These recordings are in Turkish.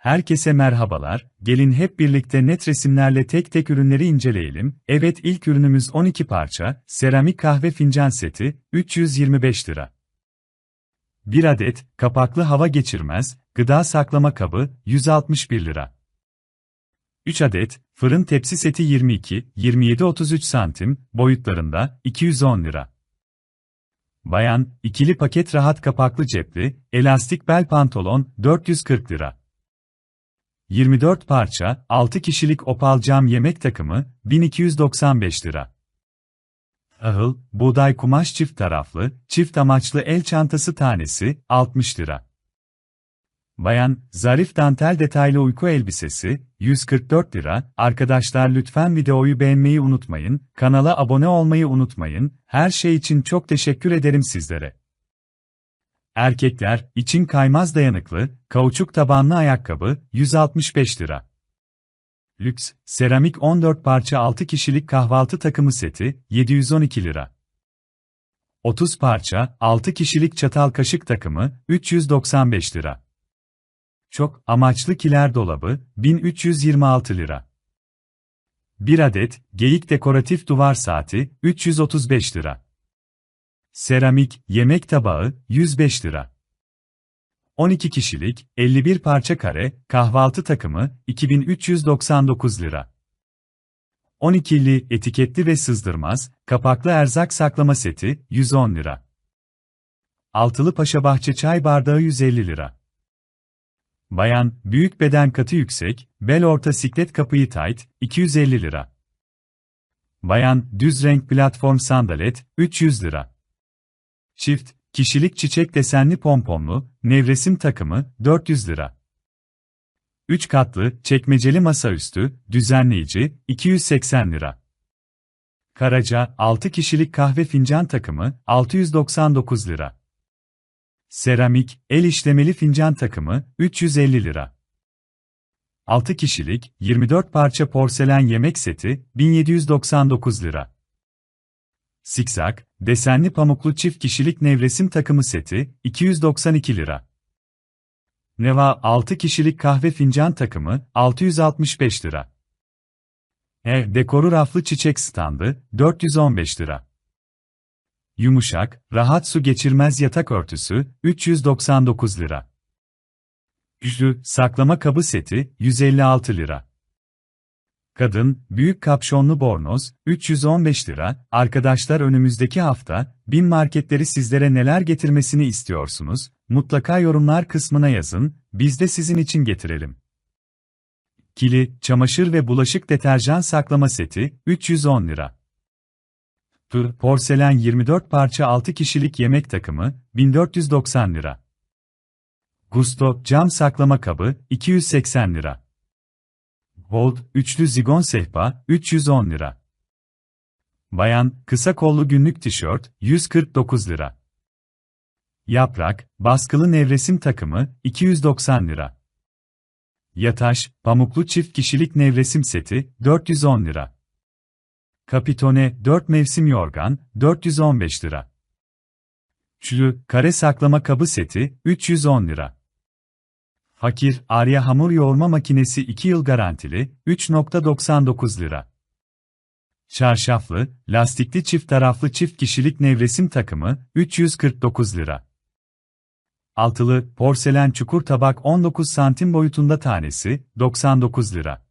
Herkese merhabalar, gelin hep birlikte net resimlerle tek tek ürünleri inceleyelim. Evet ilk ürünümüz 12 parça, seramik kahve fincan seti, 325 lira. 1 adet, kapaklı hava geçirmez, gıda saklama kabı, 161 lira. 3 adet, fırın tepsi seti 22, 27-33 santim, boyutlarında, 210 lira. Bayan, ikili paket rahat kapaklı cepli, elastik bel pantolon, 440 lira. 24 parça, 6 kişilik opal cam yemek takımı, 1295 lira. Ahıl, buğday kumaş çift taraflı, çift amaçlı el çantası tanesi, 60 lira. Bayan, zarif dantel detaylı uyku elbisesi, 144 lira. Arkadaşlar lütfen videoyu beğenmeyi unutmayın, kanala abone olmayı unutmayın, her şey için çok teşekkür ederim sizlere. Erkekler, için kaymaz dayanıklı, kauçuk tabanlı ayakkabı, 165 lira. Lüks, seramik 14 parça 6 kişilik kahvaltı takımı seti, 712 lira. 30 parça, 6 kişilik çatal kaşık takımı, 395 lira. Çok amaçlı kiler dolabı, 1326 lira. 1 adet, geyik dekoratif duvar saati, 335 lira. Seramik, yemek tabağı, 105 lira. 12 kişilik, 51 parça kare, kahvaltı takımı, 2399 lira. 12'li, etiketli ve sızdırmaz, kapaklı erzak saklama seti, 110 lira. Altılı Paşabahçe çay bardağı 150 lira. Bayan, büyük beden katı yüksek, bel orta siklet kapıyı tight, 250 lira. Bayan, düz renk platform sandalet, 300 lira. Çift, kişilik çiçek desenli pomponlu, nevresim takımı, 400 lira. 3 katlı, çekmeceli masaüstü, düzenleyici, 280 lira. Karaca, 6 kişilik kahve fincan takımı, 699 lira. Seramik, el işlemeli fincan takımı, 350 lira. 6 kişilik, 24 parça porselen yemek seti, 1799 lira. Siksak, desenli pamuklu çift kişilik nevresim takımı seti, 292 lira. Neva 6 kişilik kahve fincan takımı, 665 lira. Ev dekoru raflı çiçek standı, 415 lira. Yumuşak, rahat su geçirmez yatak örtüsü, 399 lira. Güçlü, saklama kabı seti, 156 lira. Kadın, büyük kapşonlu bornoz, 315 lira. Arkadaşlar önümüzdeki hafta, bin marketleri sizlere neler getirmesini istiyorsunuz? Mutlaka yorumlar kısmına yazın, biz de sizin için getirelim. Kili, çamaşır ve bulaşık deterjan saklama seti, 310 lira. Tır, porselen 24 parça 6 kişilik yemek takımı, 1490 lira. Gusto, cam saklama kabı, 280 lira. Gold, üçlü zigon sehpa, 310 lira. Bayan, kısa kollu günlük tişört, 149 lira. Yaprak, baskılı nevresim takımı, 290 lira. Yataş, pamuklu çift kişilik nevresim seti, 410 lira. Kapitone, 4 mevsim yorgan, 415 lira. Çülü, kare saklama kabı seti, 310 lira. Fakir, Arya hamur yoğurma makinesi 2 yıl garantili, 3.99 lira. Çarşaflı, lastikli çift taraflı çift kişilik nevresim takımı, 349 lira. Altılı, porselen çukur tabak 19 santim boyutunda tanesi, 99 lira.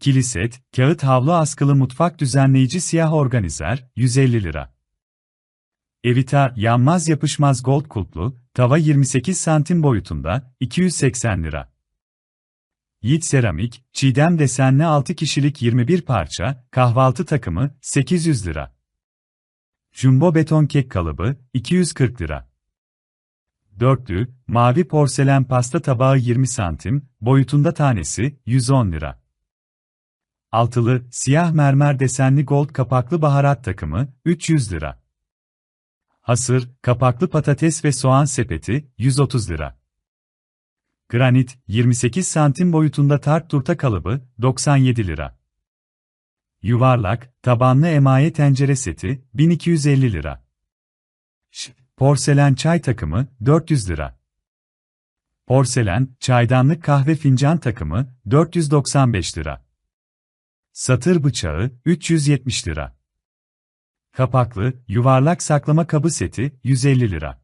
Kiliset, kağıt havlu askılı mutfak düzenleyici siyah organizer, 150 lira. Evita, yanmaz yapışmaz gold kulplu, tava 28 santim boyutunda, 280 lira. Yiğit Seramik, çiğdem desenli 6 kişilik 21 parça, kahvaltı takımı, 800 lira. Jumbo beton kek kalıbı, 240 lira. Dörtlü, mavi porselen pasta tabağı 20 santim, boyutunda tanesi, 110 lira. Altılı, siyah mermer desenli gold kapaklı baharat takımı, 300 lira. Hasır, kapaklı patates ve soğan sepeti, 130 lira. Granit, 28 santim boyutunda tart turta kalıbı, 97 lira. Yuvarlak, tabanlı emaye tencere seti, 1250 lira. Porselen çay takımı, 400 lira. Porselen, çaydanlık kahve fincan takımı, 495 lira. Satır bıçağı, 370 lira. Kapaklı, yuvarlak saklama kabı seti, 150 lira.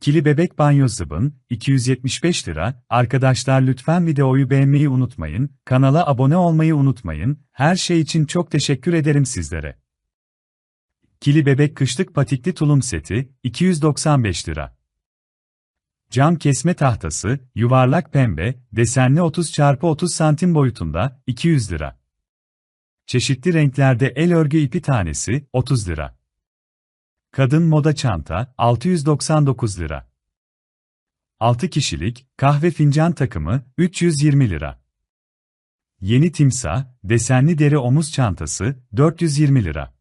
Kili bebek banyo zıbın, 275 lira. Arkadaşlar lütfen videoyu beğenmeyi unutmayın, kanala abone olmayı unutmayın, her şey için çok teşekkür ederim sizlere. Kili bebek kışlık patikli tulum seti, 295 lira. Cam kesme tahtası, yuvarlak pembe, desenli 30 x 30 santim boyutunda, 200 lira. Çeşitli renklerde el örgü ipi tanesi, 30 lira. Kadın moda çanta, 699 lira. 6 kişilik, kahve fincan takımı, 320 lira. Yeni timsah, desenli deri omuz çantası, 420 lira.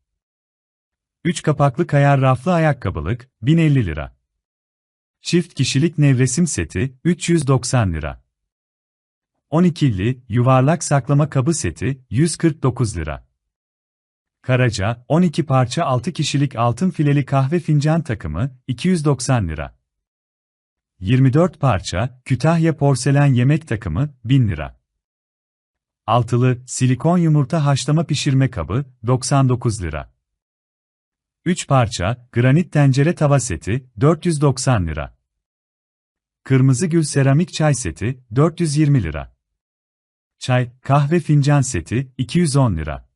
3 kapaklı kayar raflı ayakkabılık, 1050 lira. Çift kişilik nevresim seti, 390 lira. 12'li, yuvarlak saklama kabı seti, 149 lira. Karaca, 12 parça 6 kişilik altın fileli kahve fincan takımı, 290 lira. 24 parça, Kütahya porselen yemek takımı, 1000 lira. Altılı, silikon yumurta haşlama pişirme kabı, 99 lira. 3 parça, granit tencere tava seti, 490 lira. Kırmızı gül seramik çay seti, 420 lira. Çay, kahve fincan seti, 210 lira.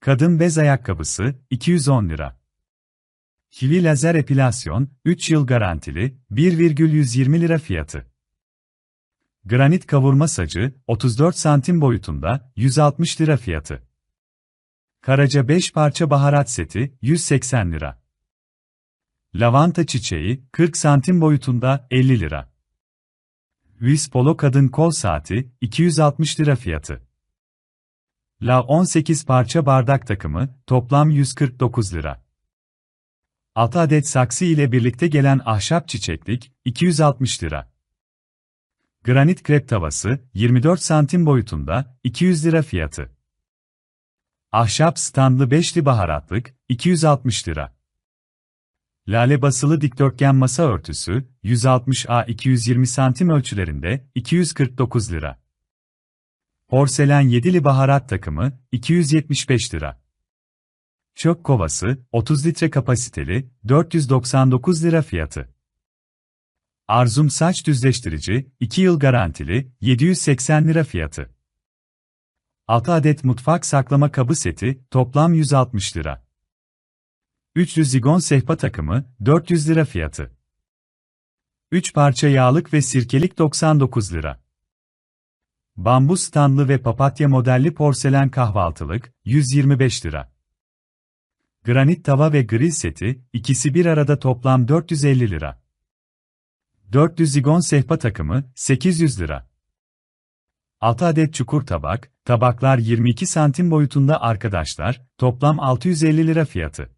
Kadın bez ayakkabısı, 210 lira. Kili lazer epilasyon, 3 yıl garantili, 1,120 lira fiyatı. Granit kavurma sacı, 34 santim boyutunda, 160 lira fiyatı. Karaca 5 parça baharat seti, 180 lira. Lavanta çiçeği, 40 santim boyutunda, 50 lira. Luis Polo kadın kol saati, 260 lira fiyatı. La 18 parça bardak takımı, toplam 149 lira. 6 adet saksı ile birlikte gelen ahşap çiçeklik, 260 lira. Granit krep tavası, 24 santim boyutunda, 200 lira fiyatı. Ahşap standlı beşli baharatlık, 260 lira. Lale basılı dikdörtgen masa örtüsü, 160A 220 santim ölçülerinde, 249 lira. Porselen yedili baharat takımı, 275 lira. Çöp kovası, 30 litre kapasiteli, 499 lira fiyatı. Arzum saç düzleştirici, 2 yıl garantili, 780 lira fiyatı. 6 adet mutfak saklama kabı seti, toplam 160 lira. Üçlü zigon sehpa takımı, 400 lira fiyatı. 3 parça yağlık ve sirkelik 99 lira. Bambu standlı ve papatya modelli porselen kahvaltılık, 125 lira. Granit tava ve grill seti, ikisi bir arada toplam 450 lira. 400 zigon sehpa takımı, 800 lira. 6 adet çukur tabak, tabaklar 22 santim boyutunda arkadaşlar, toplam 650 lira fiyatı.